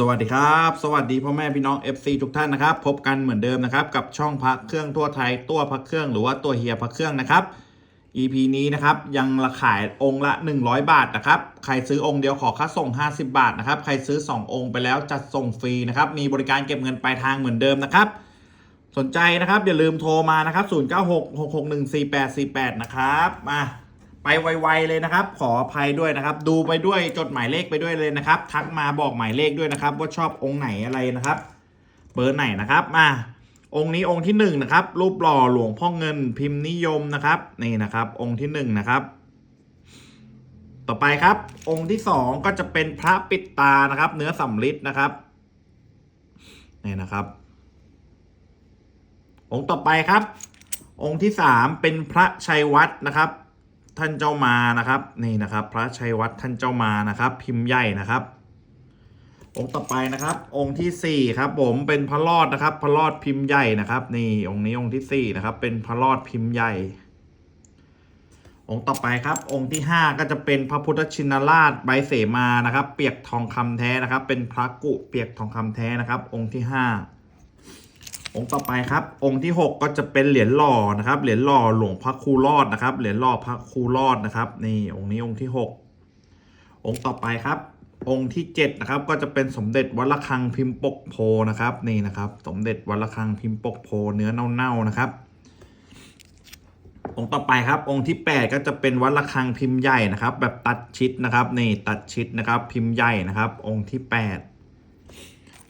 สวัสดีครับ สวัสดีพ่อแม่พี่น้อง FC ทุกท่านนะครับ พบกันเหมือนเดิมนะครับ กับช่องพักเครื่องทั่วไทยตัวพักเครื่องหรือว่าตัวเฮียพักเครื่องนะครับ EP นี้นะครับยังราขายองค์ละ 100 บาทนะครับ ใครซื้อองค์เดียวขอค่าส่ง 50 บาทนะครับ ใครซื้อ 2 องค์ไปแล้วจัดส่งฟรีนะครับ มีบริการเก็บเงินปลายทางเหมือนเดิมนะครับ สนใจนะครับอย่าลืมโทรมานะครับ 0966614848 นะครับ มา ไปไวๆเลยนะครับ ขออภัยด้วยนะครับ ดูไปด้วยจดหมายเลขไปด้วยเลยนะครับ ทักมาบอกหมายเลขด้วยนะครับ ว่าชอบองค์ไหนอะไรนะครับเบอร์ไหนนะครับมาองค์นี้องค์ที่หนึ่งนะครับรูปหล่อหลวงพ่อเงินพิมพ์นิยมนะครับนี่นะครับ องค์ที่หนึ่งนะครับ ต่อไปครับ องค์ที่สองก็จะเป็นพระปิดตานะครับ เนื้อสำริดนะครับนี่นะครับ องค์ต่อไปครับ องค์ที่สามเป็นพระชัยวัฒนะครับ ท่านเจ้ามานะครับนี่นะครับ พระชัยวัฒน์ท่านเจ้ามานะครับ พิมพ์ใหญ่นะครับ องค์ต่อไปนะครับ องค์ที่สี่ครับ ผมเป็นพระรอดนะครับ พระรอดพิมพ์ใหญ่นะครับ นี่องค์นี้องค์ที่สี่นะครับ เป็นพระรอดพิมพ์ใหญ่ องค์ต่อไปครับ องค์ที่ห้าก็จะเป็นพระพุทธชินราชใบเสมานะครับ เปียกทองคำแท้นะครับ เป็นพระกุเปียกทองคำแท้นะครับ องค์ที่ห้า องค์ต่อไปครับ องค์ที่ 6 ก็จะเป็นเหรียญหล่อนะครับ เหรียญหล่อหลวงพระครูรอดนะครับ เหรียญหล่อพระครูรอดนะครับ นี่องค์นี้องค์ที่ 6 องค์ต่อไปครับ องค์ที่7นะครับ ก็จะเป็นสมเด็จวัดระฆังพิมพ์ปกโพนะครับ นี่นะครับ สมเด็จวัดระฆังพิมพ์ปกโพเนื้อเน่าๆนะครับ องค์ต่อไปครับ องค์ที่ 8 ก็จะเป็นวัดระฆังพิมพ์ใหญ่นะครับ แบบตัดชิดนะครับ นี่ตัดชิดนะครับ พิมพ์ใหญ่นะครับ องค์ที่ 8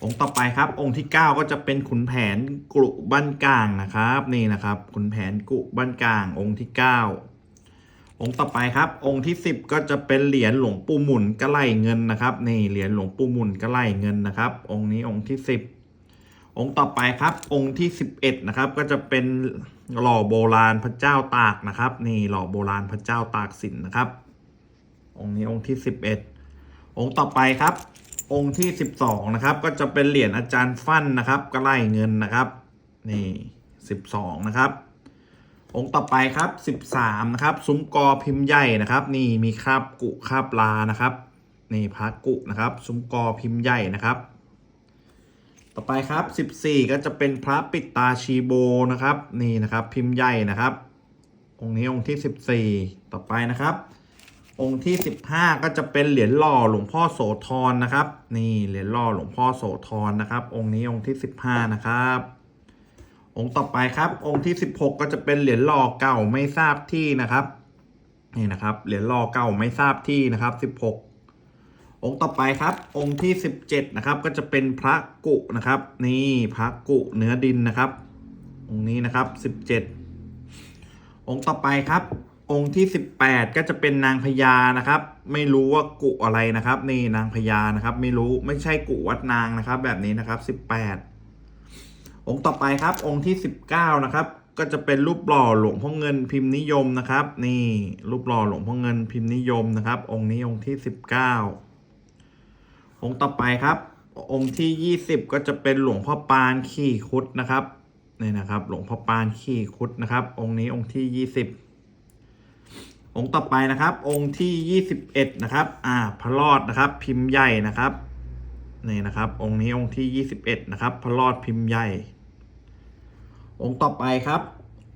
องค์ต่อไปครับ องค์ที่ 9 ก็จะเป็นขุนแผนกุบ้านกลางนะครับ นี่นะครับขุนแผนกุบ้านกลาง องค์ที่ 9 องค์ต่อไปครับ องค์ที่ 10 ก็จะเป็นเหรียญหลวงปู่หมุนกระไหลเงินนะครับ นี่เหรียญหลวงปู่หมุนกระไหลเงินนะครับ องค์นี้องค์ที่ 10 องค์ต่อไปครับ องค์ที่ 11นะครับ ก็จะเป็นหล่อโบราณพระเจ้าตากนะครับ นี่หล่อโบราณพระเจ้าตากสินนะครับ องค์นี้องค์ที่ 11 องค์ต่อไปครับ องค์ที่ 12 นะครับ ก็จะเป็นเหรียญอาจารย์ฟั่นนะครับก็ไล่เงินนะครับ นี่ 12 นะครับ องค์ต่อไปครับ 13 นะครับ ซุ้มกอพิมพ์ใหญ่นะครับ นี่มีคราบกุคราบลานะครับ นี่พระกุนะครับ ซุ้มกอพิมพ์ใหญ่นะครับ ต่อไปครับ 14 ก็จะเป็นพระปิดตาชีโบนะครับ นี่นะครับพิมพ์ใหญ่นะครับ องค์นี้องค์ที่ 14 ต่อไปนะครับ องค์ที่ 15 ก็จะเป็นเหรียญหล่อหลวงพ่อโสธรนะครับ นี่เหรียญหล่อหลวงพ่อโสธรนะครับ องค์นี้องค์ที่ 15 นะครับ องค์ต่อไปครับ องค์ที่ 16 ก็จะเป็นเหรียญหล่อเก่าไม่ทราบที่นะครับ นี่นะครับ เหรียญหล่อเก่าไม่ทราบที่นะครับ 16 องค์ต่อไปครับ องค์ที่ 17 นะครับ ก็จะเป็นพระกุนะครับ นี่พระกุเนื้อดินนะครับ องค์นี้นะครับ 17 องค์ต่อไปครับ องค์ที่ 18 ก็จะเป็นนางพญานะครับ ไม่รู้ว่ากุอะไรนะครับ นี่นางพญานะครับ ไม่รู้ไม่ใช่กุวัดนางนะครับ แบบนี้นะครับ 18 องค์ต่อไปครับ องค์ที่ 19 นะครับ ก็จะเป็นรูปหล่อหลวงพ่อเงินพิมพ์นิยมนะครับ นี่รูปหล่อหลวงพ่อเงินพิมพ์นิยมนะครับ องค์นี้องค์ที่ 19 องค์ต่อไปครับ องค์ที่ 20 ก็จะเป็นหลวงพ่อปานขี่คุดนะครับนี่นะครับ หลวงพ่อปานขี่คุดนะครับ องค์นี้องค์ที่ 20 องค์ต่อไปนะครับ องค์ที่ 21 นะครับ อ่า พระรอดนะครับ พิมพ์ใหญ่นะครับ นี่นะครับ องค์นี้องค์ที่ 21 นะครับ พระรอดพิมพ์ใหญ่ องค์ต่อไปครับ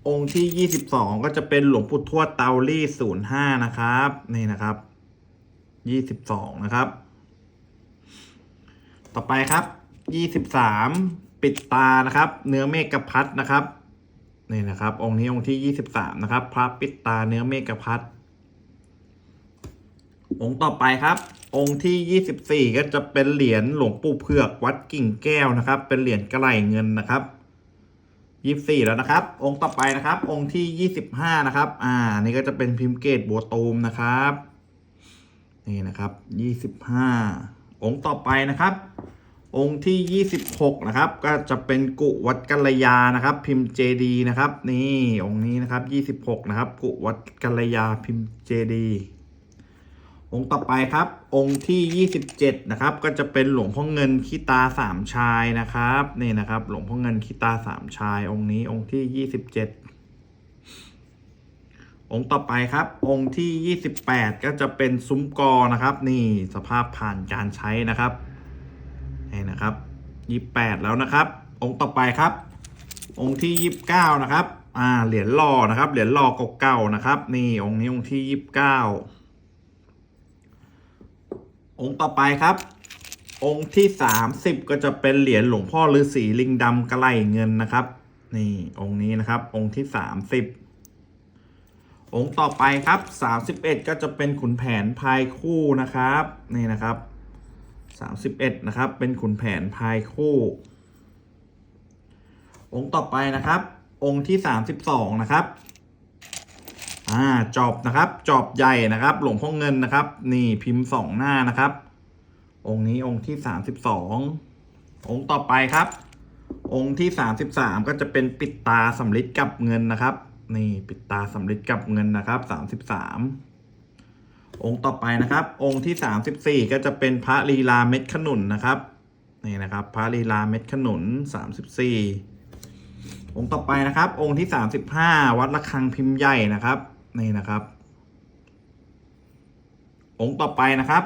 องค์ที่ 22 ก็จะเป็นหลวงปู่ทวดเตาลี่05 นะครับ นี่นะครับ 22 นะครับ ต่อไปครับ 23 ปิดตานะครับ เนื้อเมฆพัดนะครับ นี่นะครับ องค์นี้องค์ที่23นะครับ พระปิดตาเนื้อเมฆพัดองค์ต่อไปครับ องค์ที่24ก็จะเป็นเหรียญหลวงปู่เผือกวัดกิ่งแก้วนะครับ เป็นเหรียญกระไหลเงินนะครับ24แล้วนะครับ องค์ต่อไปนะครับ องค์ที่25นะครับ อ่า นี่ก็จะเป็นพิมพ์เกตบัวตูมนะครับ นี่นะครับ25องค์ต่อไปนะครับ องค์ที่ 26 นะครับ ก็จะเป็นกุวัดกัลยานะครับ พิมพ์เจดีนะครับ นี่องค์นี้นะครับ 26 นะครับ กุวัดกัลยาพิมพ์เจดีองค์ต่อไปครับ องค์ที่ 27 นะครับ ก็จะเป็นหลวงพ่อเงินขี้ตาสามชายนะครับนี่นะครับ หลวงพ่อเงินขี้ตาสามชาย องค์นี้องค์ที่ 27 องค์ต่อไปครับ องค์ที่ 28 ก็จะเป็นซุ้มกอนะครับ นี่สภาพผ่านการใช้นะครับ นะครับยี่แปดแล้วนะครับ องค์ต่อไปครับ องค์ที่ยี่สิบเก้านะครับ อ่าเหรียญหล่อนะครับ เหรียญหล่อเก่าๆนะครับ นี่องค์นี้องค์ที่ยี่สิบเก้าองค์ต่อไปครับ องค์ที่สามสิบก็จะเป็นเหรียญหลวงพ่อฤาษีลิงดำกระไหลเงินนะครับ นี่องค์นี้นะครับ องค์ที่สามสิบองค์ต่อไปครับสามสิบเอ็ดก็จะเป็นขุนแผนพายคู่นะครับ นี่นะครับ สามสิบเอ็ดนะครับ เป็นขุนแผนพายคู่ องค์ต่อไปนะครับ องค์ที่สามสิบสองนะครับอ่าจอบนะครับ จอบใหญ่นะครับ หลวงพ่อเงินนะครับ นี่พิมพ์สองหน้านะครับ องค์นี้องค์ที่สามสิบสององค์ต่อไปครับ องค์ที่สามสิบสามก็จะเป็นปิดตาสำลิดกับเงินนะครับ นี่ปิดตาสำลิดกับเงินนะครับสามสิบสาม องค์ต่อไปนะครับ องค์ที่สามสิบสี่ก็จะเป็นพระลีลาเม็ดขนุนนะครับนี่นะครับ พระลีลาเม็ดขนุนสามสิบสี่องค์ต่อไปนะครับ องค์ที่สามสิบห้าวัดระฆังพิมพ์ใหญ่นะครับนี่นะครับ องค์ต่อไปนะครับ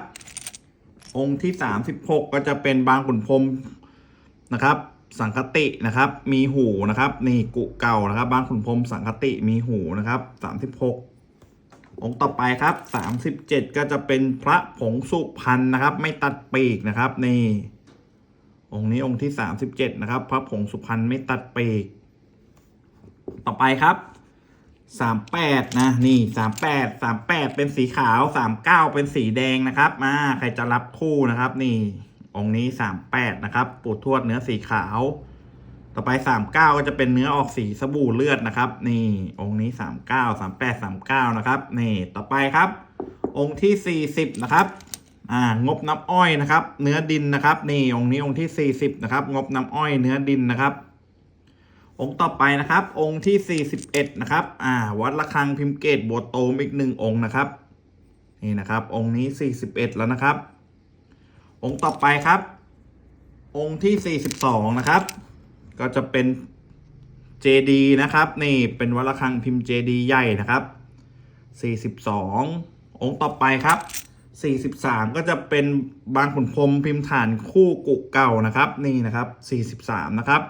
องค์ที่สามสิบหกก็จะเป็นบางขุนพรมนะครับสังคตินะครับ มีหูนะครับ นี่กุเก่านะครับ บางขุนพรมสังคติมีหูนะครับสามสิบหก องค์ต่อไปครับสามสิบเจ็ดก็จะเป็นพระผงสุพรรณนะครับ ไม่ตัดปีกนะครับนี่องค์นี้องค์ที่สามสิบเจ็ดนะครับ พระผงสุพรรณไม่ตัดปีก ต่อไปครับสามแปดนะนี่สามแปดสามแปดเป็นสีขาวสามเก้าเป็นสีแดงนะครับมาใครจะรับคู่นะครับ นี่ องค์นี้สามแปดนะครับ ปูทวดเนื้อสีขาว ต่อไปสามเก้าก็จะเป็นเนื้อออกสีสบู่เลือดนะครับ นี่องค์นี้สามเก้าสามแปดสามเก้านะครับ นี่ต่อไปครับ องค์ที่สี่สิบนะครับอ่างบน้ำอ้อยนะครับ เนื้อดินนะครับ นี่องค์นี้องค์ที่สี่สิบนะครับ งบน้ำอ้อยเนื้อดินนะครับ องค์ต่อไปนะครับ องค์ที่ 41 นะครับ อ่า วัดระฆังพิมพ์เกตบัวโตมอีกหนึ่งองค์นะครับ นี่นะครับ องค์นี้ 41 แล้วนะครับ องค์ต่อไปครับ องค์ที่ 42 นะครับ ก็จะเป็นเจดีนะครับ นี่เป็นวัดระฆังพิมพ์เจดีใหญ่นะครับ 42 องค์ต่อไปครับ 43 ก็จะเป็นบางขุนพรหมพิมพ์ฐานคู่กุเก่านะครับ นี่นะครับ 43 นะครับ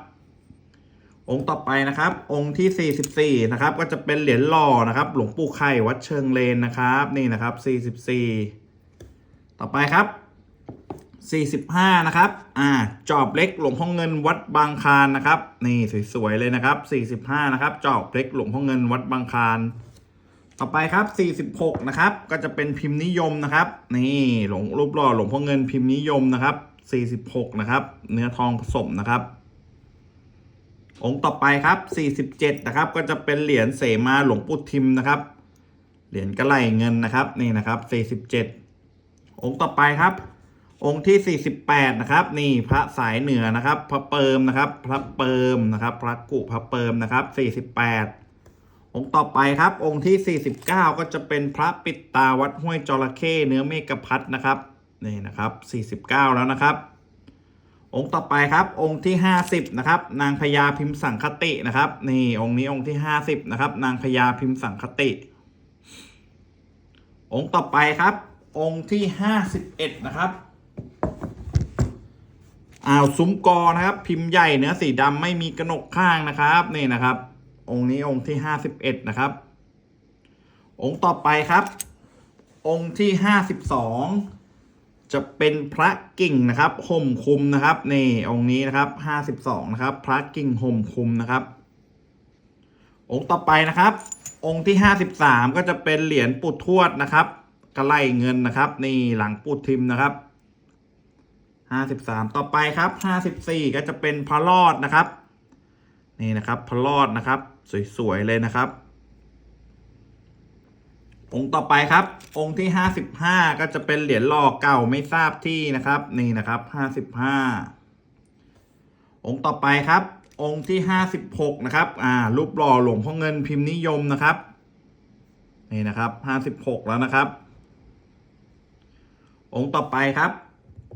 องค์ต่อไปนะครับ องค์ที่ 44 นะครับ ก็จะเป็นเหรียญหล่อนะครับ หลวงปู่ไข่วัดเชิงเลนนะครับ นี่นะครับ 44 ต่อไปครับ 45 นะครับ อ่า จอบเล็กหลวงพ่อเงินวัดบางคานนะครับ นี่สวยๆเลยนะครับ 45 นะครับ จอบเล็กหลวงพ่อเงินวัดบางคานต่อไปครับ 46 นะครับ ก็จะเป็นพิมพ์นิยมนะครับ นี่หลวงรูปหล่อหลวงพ่อเงินพิมพ์นิยมนะครับ 46 นะครับ เนื้อทองผสมนะครับ องค์ต่อไปครับ 47 นะครับ ก็จะเป็นเหรียญเสมาหลวงปู่ทิมนะครับ เหรียญกระไหลเงินนะครับ นี่นะครับ 47 องค์ต่อไปครับ องค์ที่ 48 นะครับ นี่พระสายเหนือนะครับ พระเปิมนะครับ พระเปิมนะครับ พระกุพระเปิมนะครับ 48 องค์ต่อไปครับ องค์ที่ 49 ก็จะเป็นพระปิดตาวัดห้วยจระเข้เนื้อเมกพัดนะครับนี่นะครับ 49 แล้วนะครับ องค์ต่อไปครับ องค์ที่ห้าสิบนะครับ นางพญาพิมพ์สังคตินะครับ นี่องค์นี้องค์ที่ห้าสิบนะครับ นางพญาพิมพ์สังคติ องค์ต่อไปครับ องค์ที่ห้าสิบเอ็ดนะครับ อ่าวซุ้มกอนะครับ พิมพ์ใหญ่เนื้อสีดำไม่มีกระหนกข้างนะครับ นี่นะครับ องค์นี้องค์ที่ห้าสิบเอ็ดนะครับ องค์ต่อไปครับ องค์ที่ห้าสิบสองจะเป็นพระกิ่งนะครับห่มคุมนะครับนี่องค์นี้นะครับห้าสิบสองนะครับ พระกิ่งห่มคุมนะครับ องค์ต่อไปนะครับ องค์ที่ห้าสิบสามก็จะเป็นเหรียญปุดทวดนะครับกระไลเงินนะครับ นี่หลังปุดทิมนะครับ ห้าสิบสามต่อไปครับห้าสิบสี่ก็จะเป็นพระรอดนะครับ นี่นะครับพระรอดนะครับ สวยๆเลยนะครับ องค์ต่อไปครับ องค์ที่ห้าสิบห้าก็จะเป็นเหรียญหล่อเก่าไม่ทราบที่นะครับ นี่นะครับห้าสิบห้าองค์ต่อไปครับ องค์ที่ห้าสิบหกนะครับ อ่า รูปหล่อหลวงพ่อเงินพิมพ์นิยมนะครับ นี่นะครับห้าสิบหกแล้วนะครับ องค์ต่อไปครับ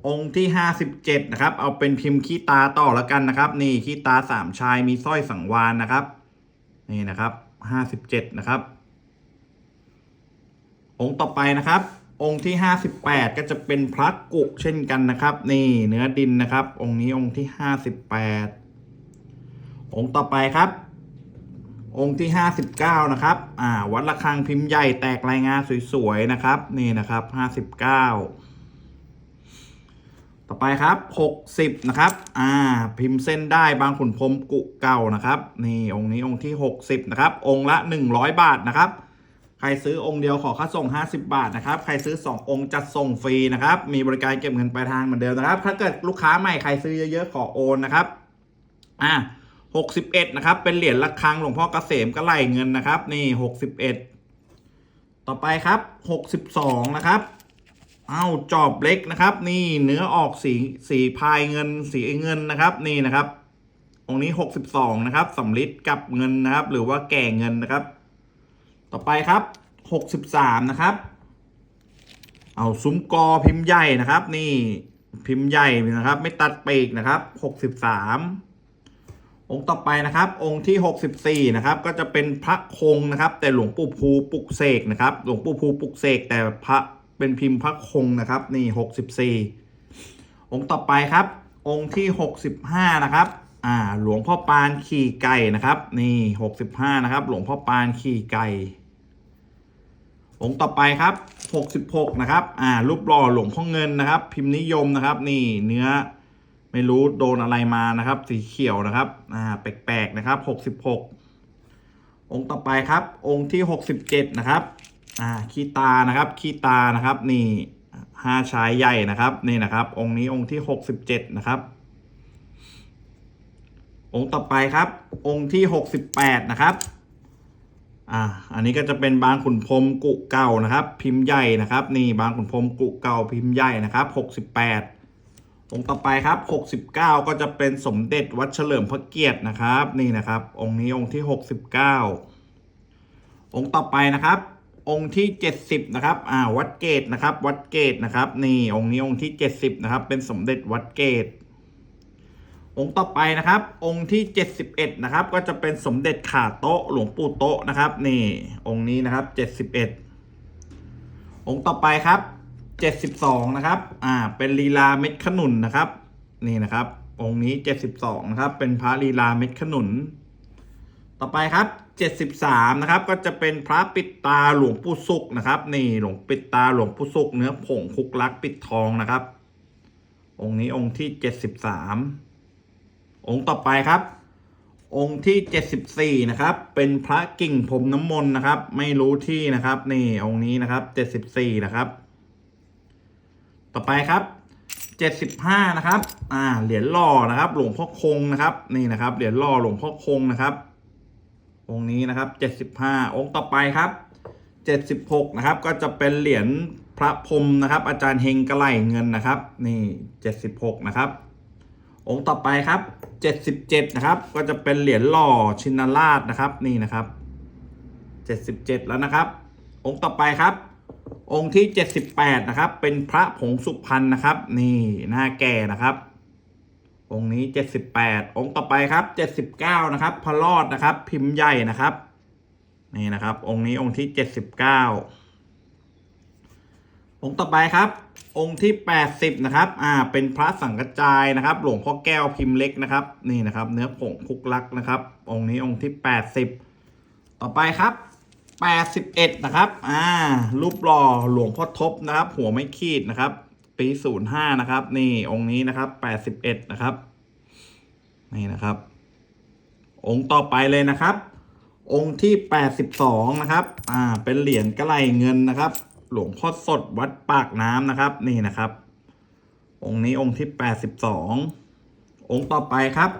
องค์ที่ห้าสิบเจ็ดนะครับ เอาเป็นพิมพ์ขี้ตาต่อแล้วกันนะครับ นี่ขี้ตาสามชายมีสร้อยสังวานนะครับ นี่นะครับห้าสิบเจ็ดนะครับ องค์ต่อไปนะครับ องค์ที่ห้าสิบแปดก็จะเป็นพระกุเช่นกันนะครับ นี่เนื้อดินนะครับ องค์นี้องค์ที่ห้าสิบแปดองค์ต่อไปครับ องค์ที่ห้าสิบเก้านะครับ อ่า วัดระฆังพิมพ์ใหญ่แตกรายงานสวยๆนะครับ นี่นะครับห้าสิบเก้า ต่อไปครับหกสิบนะครับ อ่า พิมพ์เส้นได้บางขุนพรมกุเก่านะครับ นี่องค์นี้องค์ที่หกสิบนะครับ องค์ละหนึ่งร้อยบาทนะครับ ใครซื้อองค์เดียวขอค่าส่ง 50 บาทนะครับ ใครซื้อ 2 องค์จัดส่งฟรีนะครับ มีบริการเก็บเงินปลายทางเหมือนเดิมนะครับ ถ้าเกิดลูกค้าใหม่ใครซื้อเยอะๆขอโอนนะครับ อ่า61 นะครับ เป็นเหรียญระฆังหลวงพ่อเกษมก็ไหลเงินนะครับ นี่ 61 ต่อไปครับ 62 นะครับ เอ้าจอบเล็กนะครับ นี่เนื้อออกสีสีพายเงินสีเงินนะครับ นี่นะครับ องค์นี้62นะครับสำลิดกับเงินนะครับ หรือว่าแก่เงินนะครับ ต่อไปครับ63นะครับ เอาซุ้มกอพิมพ์ใหญ่นะครับ นี่พิมพ์ใหญ่นะครับ ไม่ตัดปีกนะครับ63องค์ต่อไปนะครับ องค์ที่ 64 นะครับ ก็จะเป็นพระคงนะครับ แต่หลวงปู่ภูปุกเสกนะครับ หลวงปู่ภูปุกเสกแต่พระ เป็นพิมพ์พระคงนะครับ นี่64องค์ต่อไปครับ องค์ที่65นะครับ อ่า หลวงพ่อปานขี่ไก่นะครับ นี่65นะครับ หลวงพ่อปานขี่ไก่ องค์ต่อไปครับ66นะครับ อ่า รูปหล่อหลวงพ่อเงินนะครับ พิมพ์นิยมนะครับ นี่เนื้อไม่รู้โดนอะไรมานะครับ สีเขียวนะครับ อ่า แปลกๆนะครับ66องค์ต่อไปครับ องค์ที่67นะครับ อ่าขี้ตานะครับขี้ตานะครับนี่ห้าชายใหญ่นะครับนี่นะครับ องค์นี้องค์ที่67นะครับ องค์ต่อไปครับ องค์ที่68นะครับอ่าอันนี้ก็จะเป็นบางขุนพรมกุเก่านะครับ พิมพ์ใหญ่นะครับ นี่บางขุนพรมกุเก่าพิมพ์ใหญ่นะครับ68องค์ต่อไปครับ69ก็จะเป็นสมเด็จวัดเฉลิมพระเกียรตินะครับ นี่นะครับ องค์นี้องค์ที่69องค์ต่อไปนะครับ องค์ที่ 70 นะครับ อ่า วัดเกตนะครับ วัดเกตนะครับ นี่ องค์นี้องค์ที่ 70 นะครับ เป็นสมเด็จวัดเกต องค์ต่อไปนะครับ องค์ที่ 71 นะครับ ก็จะเป็นสมเด็จขาโต๊ะหลวงปู่โต๊ะนะครับ นี่ องค์นี้นะครับ 71 องค์ต่อไปครับ 72 นะครับ อ่า เป็นลีลาเม็ดขนุนนะครับ นี่นะครับ องค์นี้ 72 นะครับ เป็นพระลีลาเม็ดขนุน ต่อไปครับ 73นะครับก็จะเป็นพระปิดตาหลวงปู่สุกนะครับนี่หลวงปิดตาหลวงปู่สุกเนื้อผงคุกลักปิดทองนะครับ องค์นี้องค์ที่ 73 องค์ต่อไปครับ องค์ที่ 74นะครับเป็นพระกิ่งพรมน้ำมนต์นะครับ ไม่รู้ที่นะครับนี่องค์นี้นะครับ74นะครับ ต่อไปครับ75นะครับอ่าเหรียญหล่อนะครับ หลวงพ่อคงนะครับนี่นะครับเหรียญหล่อหลวงพ่อคงนะครับ องค์นี้นะครับ75องค์ต่อไปครับ76นะครับ ก็จะเป็นเหรียญพระพรมนะครับ อาจารย์เฮงกระไหลเงินนะครับ นี่76นะครับ องค์ต่อไปครับ77นะครับ ก็จะเป็นเหรียญหล่อชินราชนะครับ นี่นะครับ77แล้วนะครับ องค์ต่อไปครับองค์ที่ 78 นะครับ เป็นพระผงสุพรรณนะครับ นี่หน้าแก่นะครับ องค์นี้ 78 องค์ต่อไปครับ 79 นะครับพระรอดนะครับ พิมพ์ใหญ่นะครับ นี่นะครับ องค์นี้องค์ที่ 79 องค์ต่อไปครับ องค์ที่ 80 นะครับ อ่า เป็นพระสังกจายนะครับ หลวงพ่อแก้วพิมพ์เล็กนะครับ นี่นะครับ เนื้อผงคุกลักนะครับ องค์นี้องค์ที่ 80 ต่อไปครับ81 นะครับ อ่า รูปหล่อหลวงพ่อทบนะครับ หัวไม่ขีดนะครับ ปี 05 นะครับ นี่องค์นี้นะครับ 81 นะครับ นี่นะครับ องค์ต่อไปเลยนะครับ องค์ที่ 82 นะครับ อ่า เป็นเหรียญกระไหลเงินนะครับ หลวงพ่อสดวัดปากน้ำนะครับ นี่นะครับ องค์นี้องค์ที่ 82 องค์ต่อไปครับ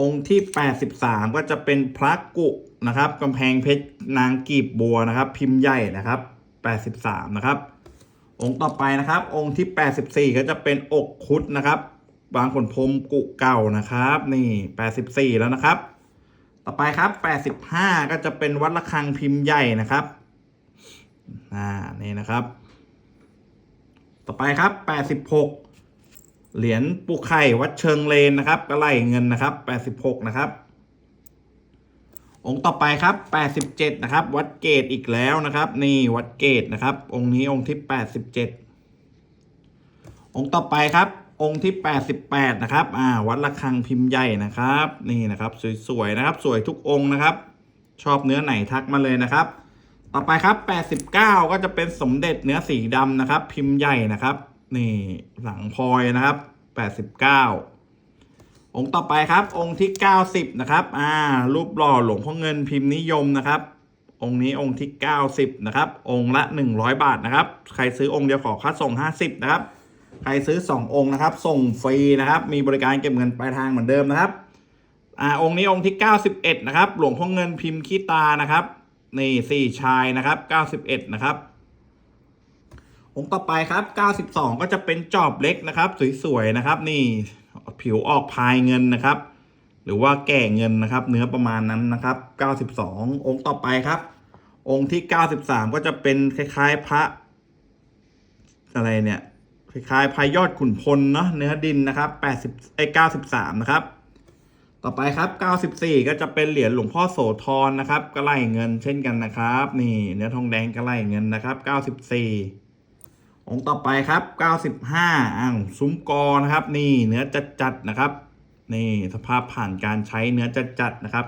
องค์ที่ 83 ก็จะเป็นพระกุนะครับกำแพงเพชรนางกีบบัวนะครับ พิมพ์ใหญ่นะครับ 83 นะครับ องค์ต่อไปนะครับ องค์ที่ 84 ก็จะเป็นอกคุดนะครับบางขนพรมกุเก่านะครับ นี่ 84 แล้วนะครับ ต่อไปครับ 85 ก็จะเป็นวัดระฆังพิมพ์ใหญ่นะครับอ่านี่นะครับ ต่อไปครับ 86 เหรียญปูไข่วัดเชิงเลนนะครับกระไหลเงินนะครับ 86 นะครับ องค์ต่อไปครับ 87 นะครับ วัดเกตอีกแล้วนะครับ นี่วัดเกตนะครับ องค์นี้องค์ที่ 87 องค์ต่อไปครับ องค์ที่ 88 นะครับ อ่า วัดระฆังพิมพ์ใหญ่นะครับ นี่นะครับ สวยๆนะครับ สวยทุกองค์นะครับ ชอบเนื้อไหนทักมาเลยนะครับ ต่อไปครับ 89 ก็จะเป็นสมเด็จเนื้อสีดำนะครับ พิมพ์ใหญ่นะครับ นี่หลังพลอยนะครับ 89 องค์ต่อไปครับ องค์ที่ 90 นะครับอ่ารูปหล่อหลวงพ่อเงินพิมพ์นิยมนะครับ องค์นี้องค์ที่ 90 นะครับ องค์ละ 100 บาทนะครับ ใครซื้อองค์เดียวขอค่าส่ง 50 นะครับ ใครซื้อ 2 องค์นะครับ ส่งฟรีนะครับ มีบริการเก็บเงินปลายทางเหมือนเดิมนะครับอ่าองค์นี้องค์ที่ 91 นะครับ หลวงพ่อเงินพิมพ์ขี้ตานะครับนี่สี่ชายนะครับ 91 นะครับ องค์ต่อไปครับ 92 ก็จะเป็นจอบเล็กนะครับ สวยๆนะครับ นี่ ผิวออกพายเงินนะครับ หรือว่าแก่เงินนะครับ เนื้อประมาณนั้นนะครับ 92 องค์ต่อไปครับ องค์ที่ 93 ก็จะเป็นคล้ายๆพระ อะไรเนี่ยคล้ายๆพายอดขุนพลเนาะเนื้อดินนะครับ80ไอ้93 นะครับ ต่อไปครับ 94 ก็จะเป็นเหรียญหลวงพ่อโสธรนะครับกระไลเงินเช่นกันนะครับ นี่เนื้อทองแดงกระไลเงินนะครับ 94 องค์ต่อไปครับ 95อ่างซุ้มกอนะครับ นี่เนื้อจัดจัดนะครับ นี่สภาพผ่านการใช้เนื้อจัดจัดนะครับ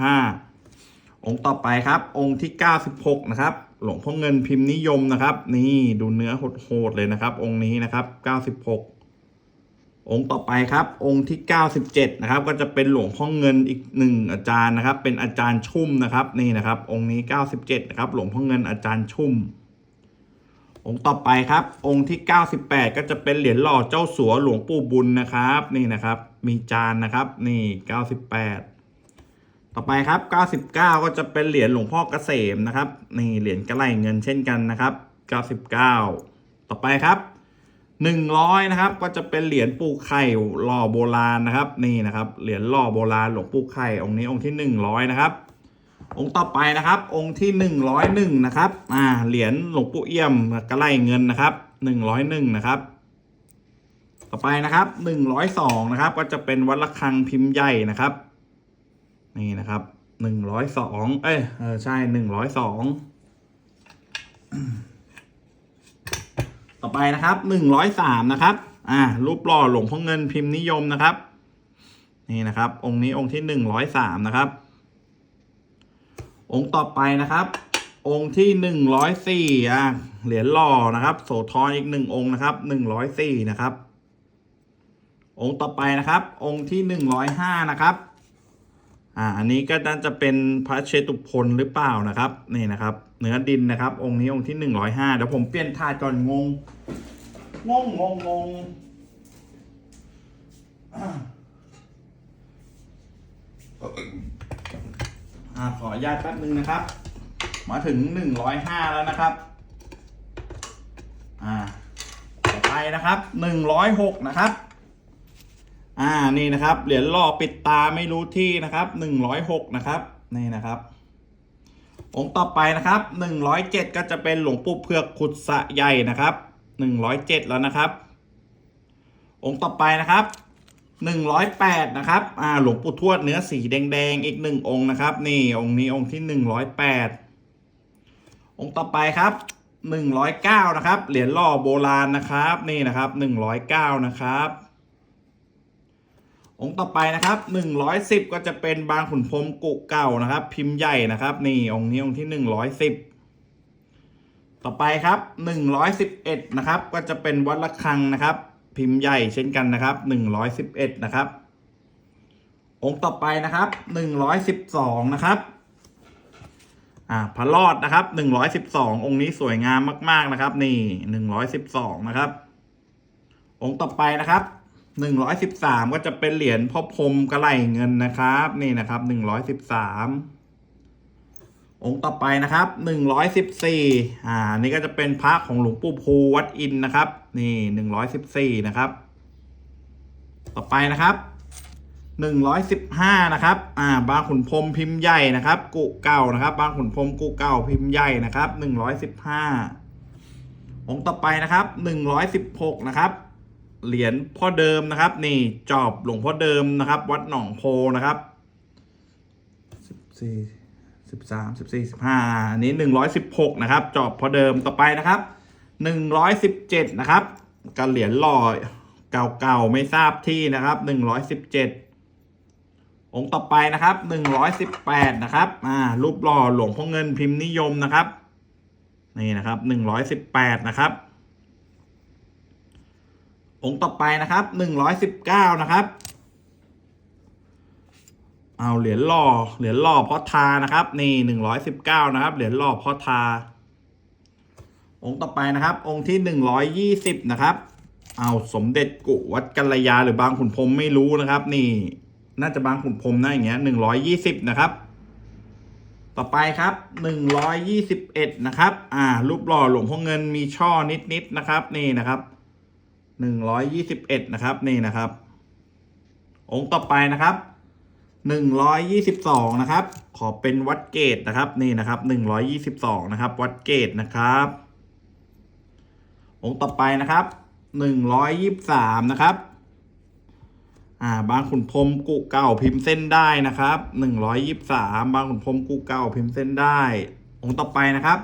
95 องค์ต่อไปครับ องค์ที่ 96 นะครับ หลวงพ่อเงินพิมพ์นิยมนะครับ นี่ดูเนื้อโหดๆเลยนะครับ องค์นี้นะครับ 96องค์ต่อไปครับ องค์ที่ 97 นะครับ ก็จะเป็นหลวงพ่อเงินอีกหนึ่งอาจารย์นะครับ เป็นอาจารย์ชุ่มนะครับ นี่นะครับ องค์นี้ 97 นะครับ หลวงพ่อเงินอาจารย์ชุ่ม องค์ต่อไปครับ องค์ที่ 98 ก็จะเป็นเหรียญหล่อเจ้าสัวหลวงปู่บุญนะครับ นี่นะครับ มีจานนะครับ นี่ 98 ต่อไปครับ 99 ก็จะเป็นเหรียญหลวงพ่อเกษมนะครับ นี่เหรียญกระไหลเงินเช่นกันนะครับ 99 ต่อไปครับ100นะครับ ก็จะเป็นเหรียญปูไข่หล่อโบราณนะครับ นี่นะครับ เหรียญหล่อโบราณหลวงปู่ไข่องค์นี้องค์ที่ 100นะครับ องค์ต่อไปนะครับ องค์ที่ 101 นะครับ อ่า เหรียญหลวงปู่เอี่ยมกระไหลเงินนะครับ 101 นะครับ ต่อไปนะครับ 102 นะครับ ก็จะเป็นวัดระฆังพิมพ์ใหญ่นะครับ นี่นะครับ 102 เอ้ยเออใช่ 102 ต่อไปนะครับ 103 นะครับ อ่า รูปหล่อหลวงพ่อเงินพิมพ์นิยมนะครับ นี่นะครับ องค์นี้องค์ที่ 103 นะครับ องค์ต่อไปนะครับ องค์ที่104อะเหรียญหล่อนะครับ โสธรอีกหนึ่งองค์นะครับ104นะครับ องค์ต่อไปนะครับ องค์ที่105นะครับ อ่าอันนี้ก็น่าจะเป็นพระเชตุพนหรือเปล่านะครับนี่นะครับเนื้อดินนะครับ องค์นี้องค์ที่105เดี๋ยวผมเปลี่ยนถาดก่อนงงงงงงงง อ่าขออนุญาตแป๊บนึงนะครับ มาถึง 105 แล้วนะครับ อ่าต่อไปนะครับ 106 นะครับ อ่านี่นะครับเหรียญหล่อปิดตาไม่รู้ที่นะครับ 106 นะครับนี่นะครับองค์ต่อไปนะครับ 107 ก็จะเป็นหลวงปู่เผือกขุดสะใหญ่นะครับ 107 แล้วนะครับ องค์ต่อไปนะครับ 108 นะครับ อ่า หลวงปู่ทวดเนื้อสีแดง ๆ อีกหนึ่งองค์นะครับ นี่ องค์นี้องค์ที่ 108 องค์ต่อไปครับ 109 นะครับ เหรียญหล่อโบราณนะครับ นี่นะครับ 109 นะครับ องค์ต่อไปนะครับ 110 ก็จะเป็นบางขุนพรมกุเก่านะครับ พิมพ์ใหญ่นะครับ นี่องค์นี้องค์ที่ 110ต่อไปครับ 111 นะครับ ก็จะเป็นวัดระฆังนะครับ พิมพ์ใหญ่เช่นกันนะครับ111นะครับ องค์ต่อไปนะครับ112นะครับอ่าพระรอดนะครับ112องค์นี้สวยงามมาก ๆนะครับ นี่112นะครับ องค์ต่อไปนะครับ113ก็จะเป็นเหรียญพ่อพรมกระไหลเงินนะครับ นี่นะครับ113อ องค์ต่อไปนะครับ114อ่านี่ก็จะเป็นพระของหลวงปู่ภูวัดอินนะครับ นี่114นะครับ ต่อไปนะครับ115นะครับ อ่า บางขุนพรมพิมพ์ใหญ่นะครับ กุเก่านะครับ บางขุนพรมกุเก่าพิมพ์ใหญ่นะครับ115องค์ต่อไปนะครับ116นะครับ เหรียญพ่อเดิมนะครับ นี่จอบหลวงพ่อเดิมนะครับ วัดหนองโพนะครับสี่สิ สิบสามสิบสี่สิบห้าอันนี้หนึ่งร้อยสิบหกนะครับ จอบพอเดิมต่อไปนะครับหนึ่งร้อยสิบเจ็ดนะครับการเหรียญหล่อเก่าๆไม่ทราบที่นะครับหนึ่งร้อยสิบเจ็ดองค์ต่อไปนะครับหนึ่งร้อยสิบแปดนะครับอ่ารูปหล่อหลวงพ่อเงินพิมพ์นิยมนะครับนี่นะครับหนึ่งร้อยสิบแปดนะครับ องค์ต่อไปนะครับหนึ่งร้อยสิบเก้านะครับ เอาเหรียญหล่อเหรียญหล่อพ่อทานะครับ นี่หนึ่งร้อยสิบเก้านะครับ เหรียญหล่อพ่อทา องค์ต่อไปนะครับ องค์ที่หนึ่งร้อยยี่สิบนะครับ เอาสมเด็จกุวัดกัลยาหรือบางขุนพรมไม่รู้นะครับ นี่ น่าจะบางขุนพรมนะอย่างเงี้ยหนึ่งร้อยยี่สิบนะครับ ต่อไปครับหนึ่งร้อยยี่สิบเอ็ดนะครับ อ่า รูปหล่อหลวงพ่อเงินมีช่อนิดๆนะครับ นี่นะครับหนึ่งร้อยยี่สิบเอ็ดนะครับ นี่นะครับ องค์ต่อไปนะครับ 122 นะครับ ขอเป็นวัดเกตนะครับนี่นะครับ 122 นะครับ วัดเกตนะครับ องค์ต่อไปนะครับ 123 นะครับ อ่า บางขุนพรมกุเก่าพิมพ์เส้นได้นะครับ 123 บางขุนพรมกุเก่าพิมพ์เส้นได้ องค์ต่อไปนะครับ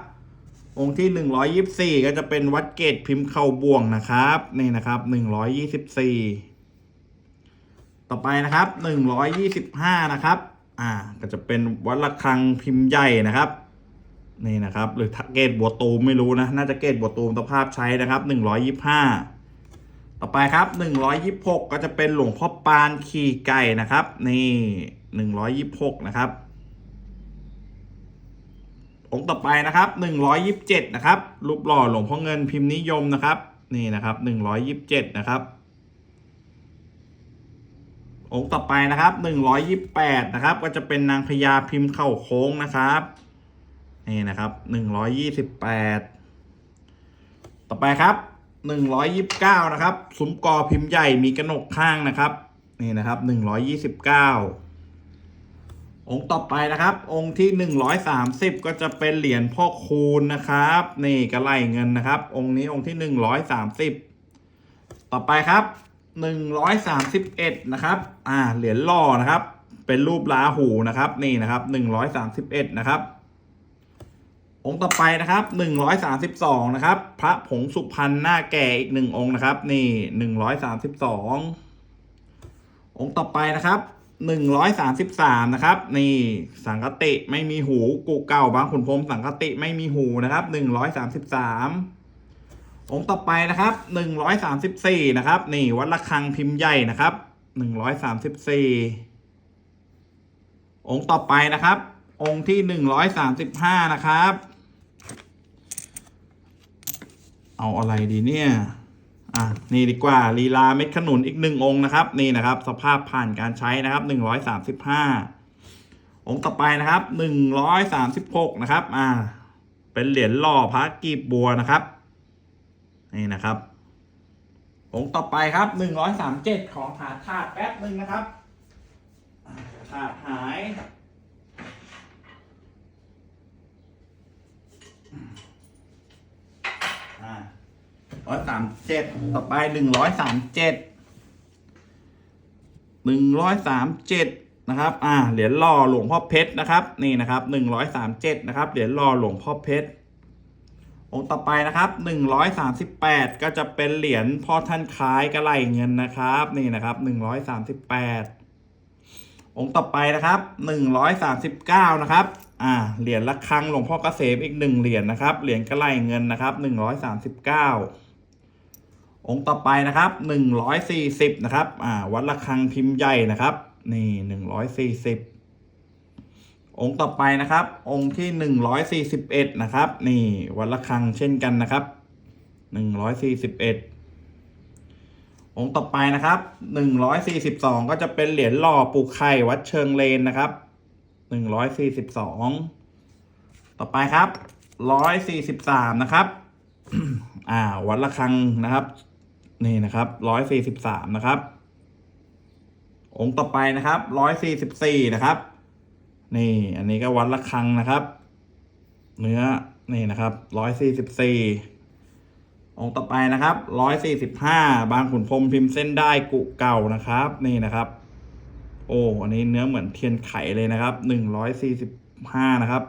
องค์ที่ 124 ก็จะเป็นวัดเกตพิมพ์เข่าบ่วงนะครับนี่นะครับ 124 ต่อไปนะครับหนึ่งร้อยยี่สิบห้านะครับ อ่า ก็จะเป็นวัดระฆังพิมพ์ใหญ่นะครับ นี่นะครับ หรือเกตบัวตูมไม่รู้นะ น่าจะเกตบัวตูมตภาพใช้นะครับหนึ่งร้อยยี่ห้าต่อไปครับหนึ่งร้อยยี่หกก็จะเป็นหลวงพ่อปานขี่ไก่นะครับ นี่หนึ่งร้อยยี่หกนะครับ องค์ต่อไปนะครับหนึ่งร้อยยิบเจ็ดนะครับรูปหล่อหลวงพ่อเงินพิมพ์นิยมนะครับ นี่นะครับหนึ่งร้อยยิบเจ็ดนะครับ องค์ต่อไปนะครับหนึ่งร้อยยิบแปดนะครับ ก็จะเป็นนางพญาพิมพ์เข่าโค้งนะครับ นี่นะครับหนึ่งร้อยยี่สิบแปดต่อไปครับหนึ่งร้อยยิบเก้านะครับซุ้มกอพิมพ์ใหญ่มีกระหนกข้างนะครับ นี่นะครับหนึ่งร้อยยี่สิบเก้าองค์ต่อไปนะครับ องค์ที่หนึ่งร้อยสามสิบก็จะเป็นเหรียญพ่อคูณนะครับ นี่กระไลเงินนะครับ องค์นี้องค์ที่หนึ่งร้อยสามสิบต่อไปครับ หนึ่งร้อยสามสิบเอ็ดนะครับ อ่า เหรียญหล่อนะครับ เป็นรูปลาหูนะครับ นี่นะครับหนึ่งร้อยสามสิบเอ็ดนะครับ องค์ต่อไปนะครับหนึ่งร้อยสามสิบสองนะครับ พระผงสุพรรณหน้าแก่อีกหนึ่งองค์นะครับ นี่หนึ่งร้อยสามสิบสององค์ต่อไปนะครับหนึ่งร้อยสามสิบสามนะครับ นี่ สังกติไม่มีหู กูเก่าบางขุนพรมสังกติไม่มีหูนะครับหนึ่งร้ องค์ต่อไปนะครับหนึ่งร้อยสามสิบสี่นะครับ นี่วัดระฆังพิมพ์ใหญ่นะครับหนึ่งร้อยสามสิบสี่องค์ต่อไปนะครับ องค์ที่หนึ่งร้อยสามสิบห้านะครับ เอาอะไรดีเนี่ยอะนี่ดีกว่าลีลาเม็ดขนุนอีกหนึ่งองค์นะครับ นี่นะครับ สภาพผ่านการใช้นะครับหนึ่งร้อยสามสิบห้าองค์ต่อไปนะครับหนึ่งร้อยสามสิบหกนะครับ อ่า เป็นเหรียญหล่อพระกีบบัวนะครับ นี่นะครับ องค์ต่อไปครับหนึ่งร้อยสามเจ็ดของหาถาดแป๊บหนึ่งนะครับอ่าถาดหายอ่าร้อยสามเจ็ดต่อไปหนึ่งร้อยสามเจ็ดหนึ่งร้อยสามเจ็ดนะครับ อ่า เหรียญหล่อหลวงพ่อเพชรนะครับ นี่นะครับหนึ่งร้อยสามเจ็ดนะครับ เหรียญหล่อหลวงพ่อเพชร องค์ต่อไปนะครับหนึ่งร้อยสามสิบแปดก็จะเป็นเหรียญพ่อท่านคล้ายกระไหลเงินนะครับ นี่นะครับหนึ่งร้อยสามสิบแปดองค์ต่อไปนะครับหนึ่งร้อยสามสิบเก้านะครับ อ่า เหรียญระฆังหลวงพ่อเกษมอีกหนึ่งเหรียญนะครับ เหรียญกระไหลเงินนะครับหนึ่งร้อยสามสิบเก้าองค์ต่อไปนะครับหนึ่งร้อยสี่สิบนะครับ อ่า วัดระฆังพิมพ์ใหญ่นะครับ นี่หนึ่งร้ องค์ต่อไปนะครับ องค์ที่หนึ่งร้อยสี่สิบเอ็ดนะครับ นี่วัดระฆังเช่นกันนะครับหนึ่งร้อยสี่สิบเอ็ดองค์ต่อไปนะครับหนึ่งร้อยสี่สิบสองก็จะเป็นเหรียญหล่อปูไข่วัดเชิงเลนนะครับหนึ่งร้อยสี่สิบสองต่อไปครับร้อยสี่สิบสามนะครับ อ่า วัดระฆังนะครับ นี่นะครับร้อยสี่สิบสามนะครับ องค์ต่อไปนะครับร้อยสี่สิบสี่นะครับ นี่อันนี้ก็วัดระฆังนะครับ เนื้อนี่นะครับร้อยสี่สิบสี่องค์ต่อไปนะครับร้อยสี่สิบห้าบางขุนพรมพิมพ์เส้นได้กุเก่านะครับ นี่นะครับ โอ้อันนี้เนื้อเหมือนเทียนไขเลยนะครับหนึ่งร้อยสี่สิบห้านะครับ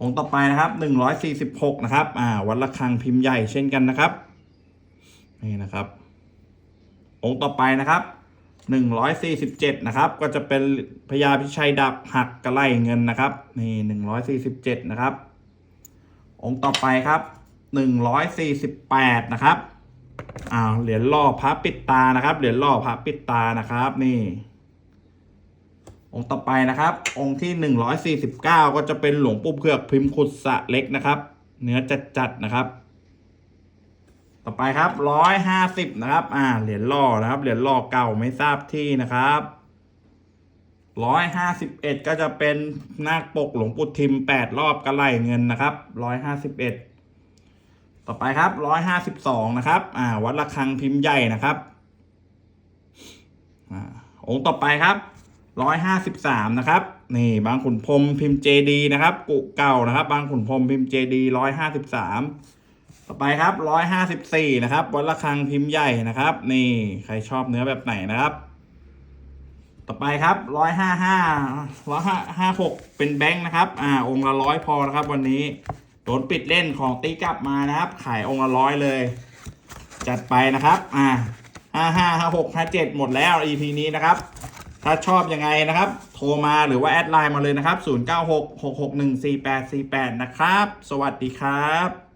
องค์ต่อไปนะครับหนึ่งร้อยสี่สิบหกนะครับ อ่า วัดระฆังพิมพ์ใหญ่เช่นกันนะครับ นี่นะครับ องค์ต่อไปนะครับ หนึ่งร้อยสี่สิบเจ็ดนะครับ ก็จะเป็นพญาพิชัยดับหักกระไลเงินนะครับ นี่หนึ่งร้อยสี่สิบเจ็ดนะครับ องค์ต่อไปครับหนึ่งร้อยสี่สิบแปดนะครับอ้าวเหรียญล่อพระปิดตานะครับ เหรียญล่อพระปิดตานะครับ นี่ องค์ต่อไปนะครับ องค์ที่หนึ่งร้อยสี่สิบเก้าก็จะเป็นหลวงปู่เผือกพิมพ์ขุดสะเล็กนะครับ เนื้อจัดจัดๆนะครับ ต่อไปครับร้อยห้าสิบนะครับ อ่า เหรียญล่อนะครับ เหรียญล่อเก่าไม่ทราบที่นะครับร้อยห้าสิบเอ็ดก็จะเป็นนาคปกหลวงปู่ทิมแปดรอบกระไหลเงินนะครับร้อยห้าสิบเอ็ดต่อไปครับร้อยห้าสิบสองนะครับ อ่า วัดระฆังพิมพ์ใหญ่นะครับ อ่า องค์ต่อไปครับร้อยห้าสิบสามนะครับ นี่บางขุนพรมพิมพ์เจดีนะครับ กุเก่านะครับ บางขุนพรมพิมพ์เจดีร้อยห้าสิบสาม ต่อไปครับร้อยห้าสิบสี่นะครับวัดระฆังพิมพ์ใหญ่นะครับ นี่ใครชอบเนื้อแบบไหนนะครับ ต่อไปครับร้อยห้าห้าร้อยห้าห้าหกเป็นแบงค์นะครับ อ่า องค์ละร้อยพอนะครับ วันนี้โดนปิดเล่นของตีกลับมานะครับ ขายองค์ละร้อยเลย จัดไปนะครับ อ่าห้าห้าห้าหกห้าเจ็ดหมดแล้ว EP นี้นะครับ ถ้าชอบยังไงนะครับ โทรมาหรือว่าแอดไลน์มาเลยนะครับ 0966614848 นะครับ สวัสดีครับ